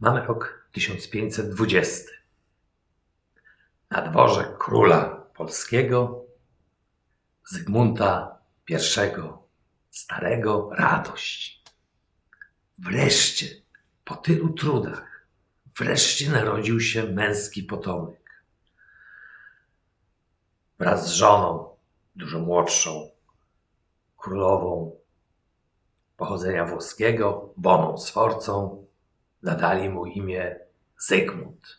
Mamy rok 1520. Na dworze króla polskiego Zygmunta I Starego radość. Wreszcie, po tylu trudach, wreszcie narodził się męski potomek. Wraz z żoną, dużo młodszą, królową pochodzenia włoskiego, Boną Sforcą, nadali mu imię Zygmunt,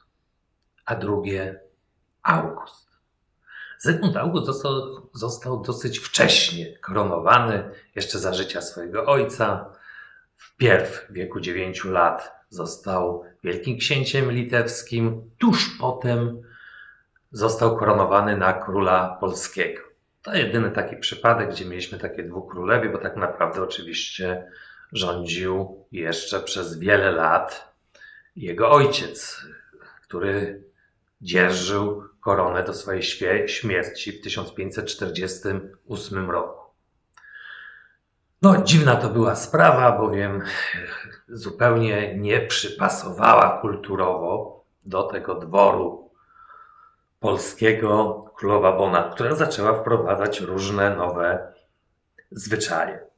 a drugie August. Zygmunt August został, został dosyć wcześnie koronowany, jeszcze za życia swojego ojca. Wpierw w wieku 9 lat został wielkim księciem litewskim, tuż potem został koronowany na króla polskiego. To jedyny taki przypadek, gdzie mieliśmy takie dwóch królewi, bo tak naprawdę oczywiście rządził jeszcze przez wiele lat jego ojciec, który dzierżył koronę do swojej śmierci w 1548 roku. No, dziwna to była sprawa, bowiem zupełnie nie przypasowała kulturowo do tego dworu polskiego królowa Bona, która zaczęła wprowadzać różne nowe zwyczaje.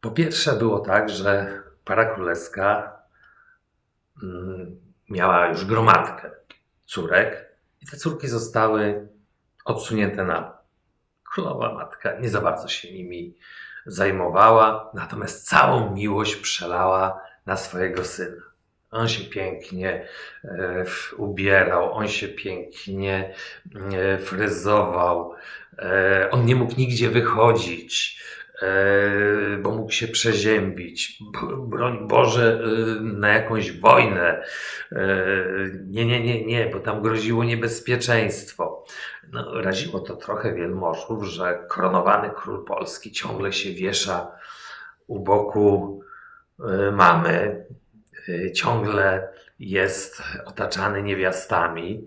Po pierwsze było tak, że para królewska mm, miała już gromadkę córek i te córki zostały odsunięte na. Królowa matka nie za bardzo się nimi zajmowała, natomiast całą miłość przelała na swojego syna. On się pięknie e, ubierał, on się pięknie e, fryzował, e, on nie mógł nigdzie wychodzić, bo mógł się przeziębić. Broń Boże, e, na jakąś wojnę. E, Nie, nie, nie, nie, bo tam groziło niebezpieczeństwo. No, raziło to trochę wielmożów, że koronowany król polski ciągle się wiesza u boku e, mamy, e, ciągle jest otaczany niewiastami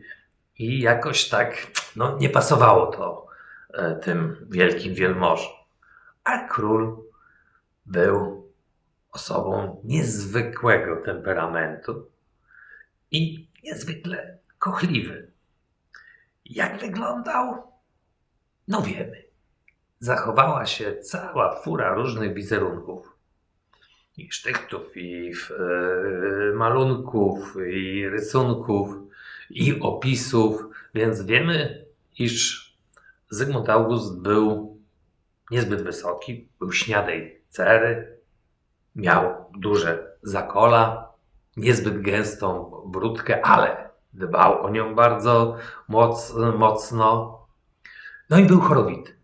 i jakoś tak no, nie pasowało to e, tym wielkim wielmożom. A król był osobą niezwykłego temperamentu i niezwykle kochliwy. Jak wyglądał? No wiemy. Zachowała się cała fura różnych wizerunków. I sztychtów, i e, malunków, i rysunków, i opisów, więc wiemy, iż Zygmunt August był niezbyt wysoki, był śniadej cery, miał duże zakola, niezbyt gęstą brudkę, ale dbał o nią bardzo moc, mocno. No i był chorowity.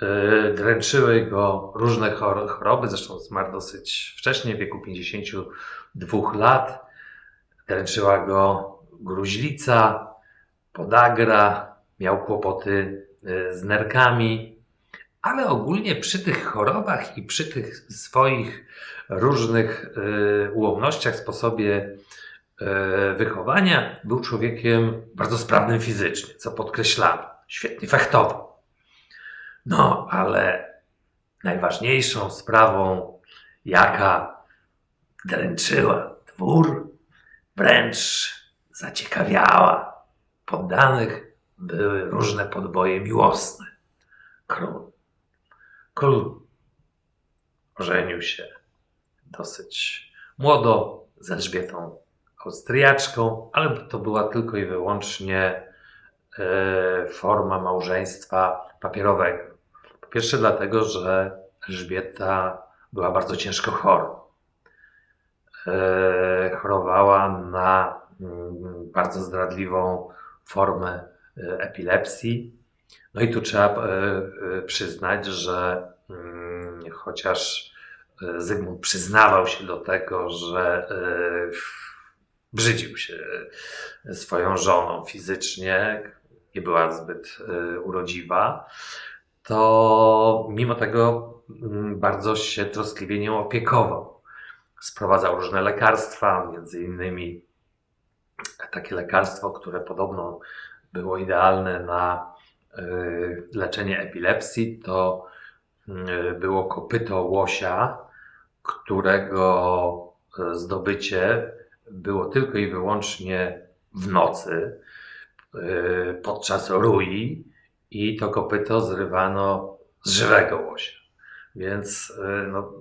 Yy, Dręczyły go różne chor- choroby, zresztą zmarł dosyć wcześnie, w wieku 52 lat. Dręczyła go gruźlica, podagra, miał kłopoty yy, z nerkami, ale ogólnie przy tych chorobach i przy tych swoich różnych yy, ułomnościach, sposobie e, wychowania, był człowiekiem bardzo sprawnym fizycznie, co podkreślamy. Świetnie fechtował. No, ale najważniejszą sprawą, jaka dręczyła dwór, wręcz zaciekawiała poddanych, były różne podboje miłosne. Król. Król ożenił się dosyć młodo z Elżbietą Austriaczką, ale to była tylko i wyłącznie e, forma małżeństwa papierowego. Po pierwsze, dlatego, że Elżbieta była bardzo ciężko chora. E, chorowała na mm, bardzo zdradliwą formę e, epilepsji. No i tu trzeba e, e, przyznać, że mm, chociaż e, Zygmunt przyznawał się do tego, że brzydził się swoją żoną fizycznie, nie była zbyt urodziwa, to mimo tego mm, bardzo się troskliwie nią opiekował. Sprowadzał różne lekarstwa, między innymi takie lekarstwo, które podobno było idealne na leczenie epilepsji, to mm, było kopyto łosia, którego e, zdobycie było tylko i wyłącznie w nocy, e, podczas rui i to kopyto zrywano z żywego łosia. Więc e, no,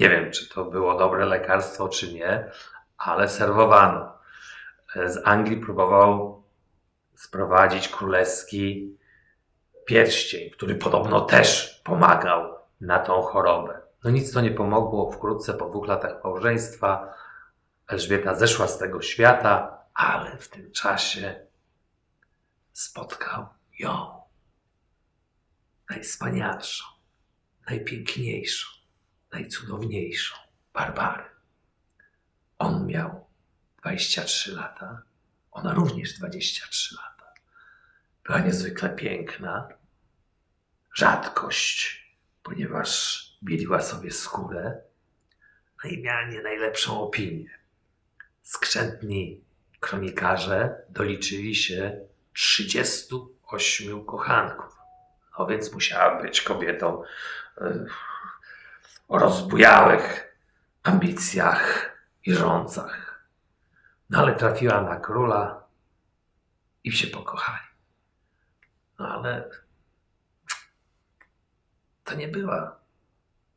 nie wiem, czy to było dobre lekarstwo, czy nie, ale serwowano. E, Z Anglii próbował sprowadzić królewski pierścień, który podobno też pomagał na tą chorobę. No nic to nie pomogło. Wkrótce po dwóch latach małżeństwa Elżbieta zeszła z tego świata, ale w tym czasie spotkał ją. Najwspanialszą, najpiękniejszą, najcudowniejszą Barbarę. On miał 23 lata, ona również 23 lata. Była niezwykle piękna, rzadkość, ponieważ bieliła sobie skórę, no i miała nie najlepszą opinię. Skrzętni kronikarze doliczyli się 38 kochanków. No więc musiała być kobietą y, o rozbujałych ambicjach i rządzach. No ale trafiła na króla i się pokochali. No ale to nie była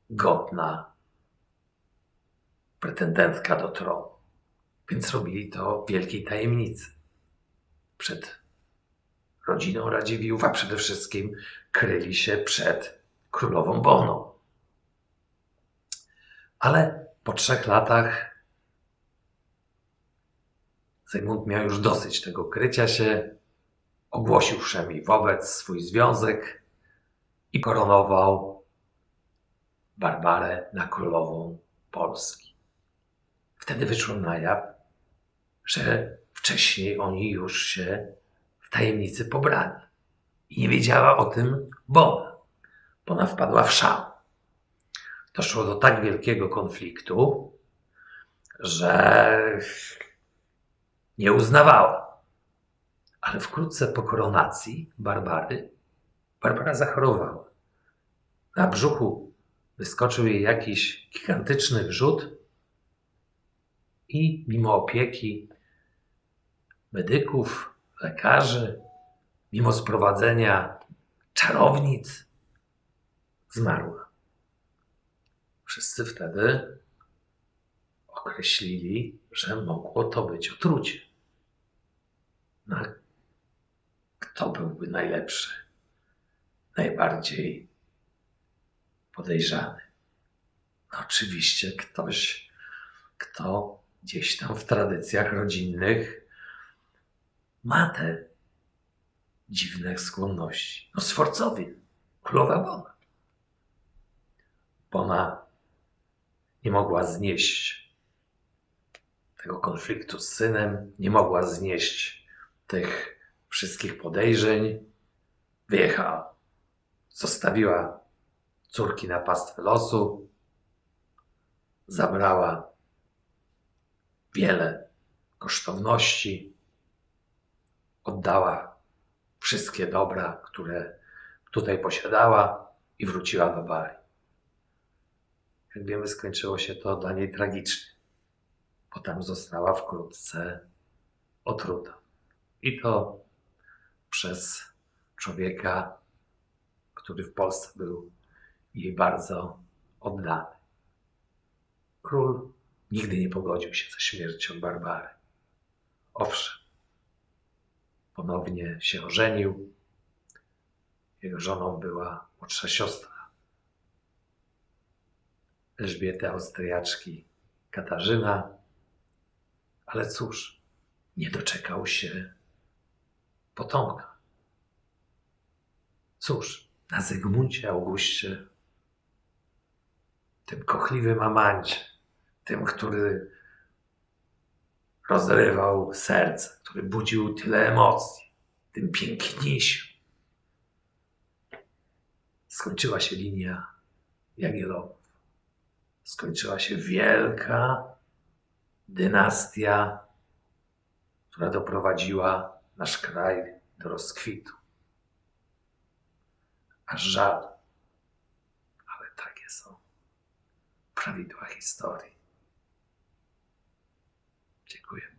godna pretendentka do tronu. Więc robili to w wielkiej tajemnicy. Przed rodziną Radziwiłłów, a przede wszystkim kryli się przed królową Boną. Ale po trzech latach Zygmunt miał już dosyć tego krycia się, ogłosił wszemi wobec swój związek i koronował Barbarę na królową Polski. Wtedy wyszło na jaw, że wcześniej oni już się w tajemnicy pobrali. I nie wiedziała o tym Bona. Bona wpadła w szał. Doszło do tak wielkiego konfliktu, że nie uznawała. Ale wkrótce po koronacji Barbary, Barbara zachorowała. Na brzuchu wyskoczył jej jakiś gigantyczny wrzód i mimo opieki medyków, lekarzy, mimo sprowadzenia czarownic, zmarła. Wszyscy wtedy określili, że mogło to być otrucie. No, a kto byłby najlepszy, najbardziej podejrzany? No, oczywiście ktoś, kto gdzieś tam w tradycjach rodzinnych ma te dziwne skłonności. No, Sforcowie, królowa Bona. Bona nie mogła znieść tego konfliktu z synem, nie mogła znieść tych wszystkich podejrzeń. Wyjechała. Zostawiła córki na pastwę losu. Zabrała wiele kosztowności. Oddała wszystkie dobra, które tutaj posiadała i wróciła do Bari. Jak wiemy, skończyło się to dla niej tragicznie. Potem została wkrótce otruta. I to przez człowieka, który w Polsce był jej bardzo oddany. Król nigdy nie pogodził się ze śmiercią Barbary. Owszem, ponownie się ożenił. Jego żoną była młodsza siostra Elżbiety Austriaczki Katarzyna, ale cóż, nie doczekał się potomka. Cóż, na Zygmuncie Augustie, tym kochliwym amancie, tym, który rozrywał serce, który budził tyle emocji, tym piękniejszym, skończyła się linia Jagiellonów. Skończyła się wielka dynastia, która doprowadziła nasz kraj do rozkwitu. A żal, ale takie są prawidła historii. Dziękuję.